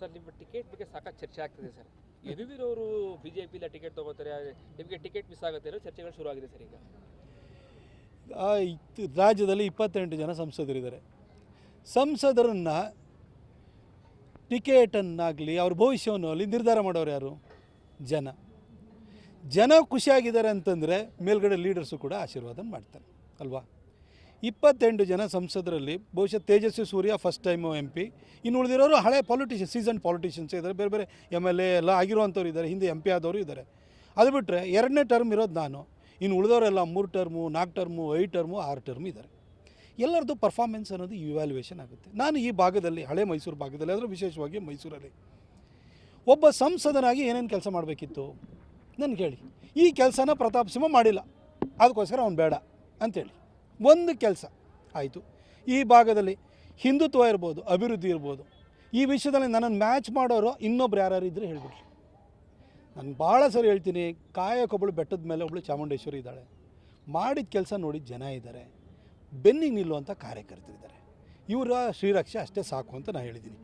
Sir, ನಿಮ್ಮ ticket ಬಗ್ಗೆ ಸಾಕಷ್ಟು ಚರ್ಚೆ ಆಗ್ತಿದೆ ಸರ್. ಎದುವಿರೋರು ಬಿ ಜೆ ಪಿಲ ಟಿಕೆಟ್ ತಗೋತಾರೆ, ನಿಮಗೆ ಟಿಕೆಟ್ ಮಿಸ್ ಆಗುತ್ತೆ ಅನ್ನೋ ಚರ್ಚೆಗಳು ಶುರು ಆಗಿದೆ ಸರ್ ಈಗ. ರಾಜ್ಯದಲ್ಲಿ ಇಪ್ಪತ್ತೆಂಟು ಜನ ಸಂಸದರಿದ್ದಾರೆ. ಸಂಸದರನ್ನು ಟಿಕೆಟನ್ನಾಗಲಿ, ಅವ್ರ ಭವಿಷ್ಯವನ್ನು ಅಲ್ಲಿ ನಿರ್ಧಾರ ಮಾಡೋರು ಯಾರು? ಜನ. ಜನ ಖುಷಿಯಾಗಿದ್ದಾರೆ ಅಂತಂದರೆ ಮೇಲ್ಗಡೆ ಲೀಡರ್ಸು ಕೂಡ ಆಶೀರ್ವಾದ ಮಾಡ್ತಾರೆ, ಅಲ್ವಾ? ಇಪ್ಪತ್ತೆಂಟು ಜನ ಸಂಸದರಲ್ಲಿ, ಬಹುಶಃ Tejasvi Surya first time M P ಇನ್ನು ಉಳಿದಿರೋರು ಹಳೆ ಪಾಲಿಟಿಷಿಯನ್ ಸೀಸನ್ ಪಾಲಿಟಿಷಿಯನ್ಸ್ ಇದ್ದಾರೆ. ಬೇರೆ ಬೇರೆ ಎಂ ಎಲ್ ಎ ಎಲ್ಲ ಆಗಿರುವಂಥವ್ರು ಇದ್ದಾರೆ. ಹಿಂದೆ ಎಂ ಪಿ ಆದವರು ಇದ್ದಾರೆ. ಅದು ಬಿಟ್ಟರೆ ಎರಡನೇ ಟರ್ಮ್ ಇರೋದು ನಾನು. ಇನ್ನು ಉಳಿದವರೆಲ್ಲ ಮೂರು ಟರ್ಮು ನಾಲ್ಕು ಟರ್ಮು ಐದು ಟರ್ಮು ಆರು ಟರ್ಮ್ ಇದ್ದಾರೆ. ಎಲ್ಲರದ್ದು ಪರ್ಫಾರ್ಮೆನ್ಸ್ ಅನ್ನೋದು ಇವ್ಯಾಲ್ಯೂಯೇಷನ್ ಆಗುತ್ತೆ. ನಾನು ಈ ಭಾಗದಲ್ಲಿ, ಹಳೆ ಮೈಸೂರು ಭಾಗದಲ್ಲಿ ಅದರ ವಿಶೇಷವಾಗಿ ಮೈಸೂರಲ್ಲಿ, ಒಬ್ಬ ಸಂಸದನಾಗಿ ಏನೇನು ಕೆಲಸ ಮಾಡಬೇಕಿತ್ತು? ನನಗೆ ಹೇಳಿ. ಈ ಕೆಲಸನ ಪ್ರತಾಪ್ ಸಿಂಹ ಮಾಡಿಲ್ಲ. ಅದಕ್ಕೋಸ್ಕರ ಅವ್ನು ಬೇಡ ಅಂತೇಳಿ ಒಂದು ಕೆಲಸ ಆಯಿತು. ಈ ಭಾಗದಲ್ಲಿ ಹಿಂದುತ್ವ ಇರ್ಬೋದು, ಅಭಿವೃದ್ಧಿ ಇರ್ಬೋದು. ಈ ವಿಷಯದಲ್ಲಿ ನನ್ನನ್ನು ಮ್ಯಾಚ್ ಮಾಡೋರು ಇನ್ನೊಬ್ರು ಯಾರು ಇದ್ದರೆ ಹೇಳ್ಬಿಡ್ರಿ. ನಾನು ಭಾಳ ಸರಿ ಹೇಳ್ತೀನಿ ಕಾಯಕೊಬ್ಬಳು ಬೆಟ್ಟದ ಮೇಲೆ ಒಬ್ಬಳು ಚಾಮುಂಡೇಶ್ವರಿ ಇದ್ದಾಳೆ. ಮಾಡಿದ ಕೆಲಸ ನೋಡಿ ಜನ ಇದ್ದಾರೆ ಬೆನ್ನಿಗೆ ನಿಲ್ಲುವಂಥ ಕಾರ್ಯಕರ್ತರಿದ್ದಾರೆ ಇವರ ಶ್ರೀರಕ್ಷೆ ಅಷ್ಟೇ ಸಾಕು ಅಂತ ನಾನು ಹೇಳಿದ್ದೀನಿ.